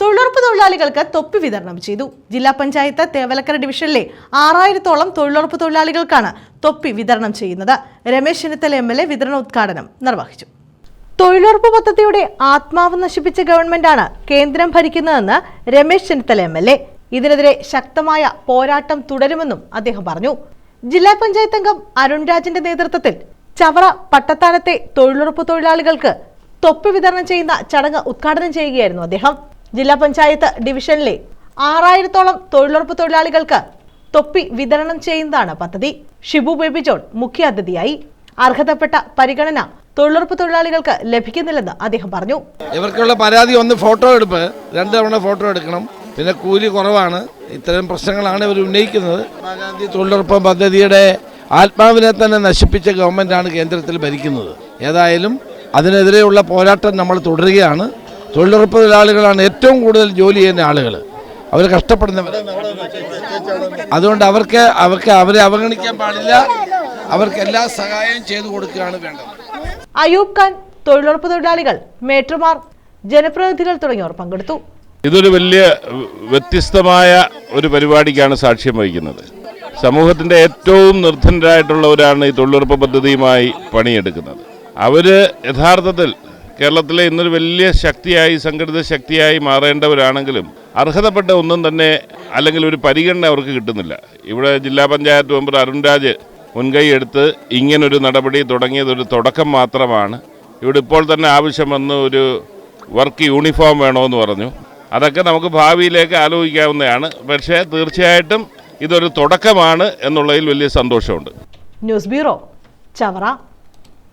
തൊഴിലുറപ്പ് തൊഴിലാളികൾക്ക് തൊപ്പി വിതരണം ചെയ്തു. ജില്ലാ പഞ്ചായത്ത് തേവലക്കര ഡിവിഷനിലെ ആറായിരത്തോളം തൊഴിലുറപ്പ് തൊഴിലാളികൾക്കാണ് തൊപ്പി വിതരണം ചെയ്യുന്നത്. Ramesh Chennithala M L A വിതരണോദ്ഘാടനം നിർവഹിച്ചു. തൊഴിലുറപ്പ് പദ്ധതിയുടെ ആത്മാവ് നശിപ്പിച്ച ഗവൺമെന്റാണ് കേന്ദ്രം ഭരിക്കുന്നതെന്ന് Ramesh Chennithala M L A. ഇതിനെതിരെ ശക്തമായ പോരാട്ടം തുടരുമെന്നും അദ്ദേഹം പറഞ്ഞു. ജില്ലാ പഞ്ചായത്ത് അംഗം അരുൺ രാജിന്റെ നേതൃത്വത്തിൽ ചവറ പട്ടത്താനത്തെ തൊഴിലുറപ്പ് തൊഴിലാളികൾക്ക് തൊപ്പി വിതരണം ചെയ്യുന്ന ചടങ്ങ് ഉദ്ഘാടനം ചെയ്യുകയായിരുന്നു അദ്ദേഹം. ജില്ലാ പഞ്ചായത്ത് ഡിവിഷനിലെ ആറായിരത്തോളം തൊഴിലുറപ്പ് തൊഴിലാളികൾക്ക് തൊപ്പി വിതരണം ചെയ്യുന്നതാണ് പദ്ധതി. ഷിബു ബേബി ജോൺ മുഖ്യാതിഥിയായി. അർഹതപ്പെട്ട പരിഗണന തൊഴിലുറപ്പ് തൊഴിലാളികൾക്ക് ലഭിക്കുന്നില്ലെന്ന് അദ്ദേഹം പറഞ്ഞു. ഇവർക്കുള്ള പരാതി ഒന്ന് ഫോട്ടോ എടുപ്പ്. രണ്ട് തവണ ഫോട്ടോ എടുക്കണം. പിന്നെ കൂലി കുറവാണ്. ഇത്തരം പ്രശ്നങ്ങളാണ് ഇവർ ഉന്നയിക്കുന്നത്. മഹാഗാന്ധി തൊഴിലുറപ്പ് പദ്ധതിയുടെ ആത്മാവിനെ തന്നെ നശിപ്പിച്ച ഗവൺമെന്റാണ് കേന്ദ്രത്തിൽ ഭരിക്കുന്നത്. ഏതായാലും അതിനെതിരെയുള്ള പോരാട്ടം നമ്മൾ തുടരുകയാണ്. തൊഴിലുറപ്പ് തൊഴിലാളികളാണ് ഏറ്റവും കൂടുതൽ ജോലി ചെയ്യുന്ന ആളുകൾ. അവർ കഷ്ടപ്പെടുന്നവർ അതുകൊണ്ട് അവർക്ക് അവർക്ക് അവരെ അവഗണിക്കാൻ പാടില്ല. അവർക്ക് എല്ലാ സഹായവും ചെയ്തു കൊടുക്കുകയാണ് വേണ്ടത്. അയൂബ് ഖാൻ തൊഴിലുറപ്പ് തൊഴിലാളികൾ മേട്ടർമാർ ജനപ്രതിനിധികൾ തുടങ്ങിയവർ പങ്കെടുത്തു. ഇതൊരു വലിയ വ്യത്യസ്തമായ ഒരു പരിപാടിക്കാണ് സാക്ഷ്യം വഹിക്കുന്നത്. സമൂഹത്തിന്റെ ഏറ്റവും നിർദ്ധനരായിട്ടുള്ളവരാണ് ഈ തൊഴിലുറപ്പ് പദ്ധതിയുമായി പണിയെടുക്കുന്നത്. അവർ യഥാർത്ഥത്തിൽ കേരളത്തിലെ ഇന്നൊരു വലിയ ശക്തിയായി സംഘടിത ശക്തിയായി മാറേണ്ടവരാണെങ്കിലും അർഹതപ്പെട്ട ഒന്നും തന്നെ അല്ലെങ്കിൽ ഒരു പരിഗണന അവർക്ക് കിട്ടുന്നില്ല. ഇവിടെ ജില്ലാ പഞ്ചായത്ത് മെമ്പർ അരുൺരാജ് രാജ് മുൻകൈ എടുത്ത് ഇങ്ങനൊരു നടപടി തുടങ്ങിയത് ഒരു തുടക്കം മാത്രമാണ്. ഇവിടെ ഇപ്പോൾ തന്നെ ആവശ്യം വന്ന് ഒരു വർക്ക് യൂണിഫോം വേണമെന്ന് പറഞ്ഞു. അതൊക്കെ നമുക്ക് ഭാവിയിലേക്ക് ആലോചിക്കാവുന്നതാണ്. പക്ഷേ തീർച്ചയായിട്ടും ഇതൊരു തുടക്കമാണ് എന്നുള്ളതിൽ വലിയ സന്തോഷമുണ്ട്. News bureau Chavara.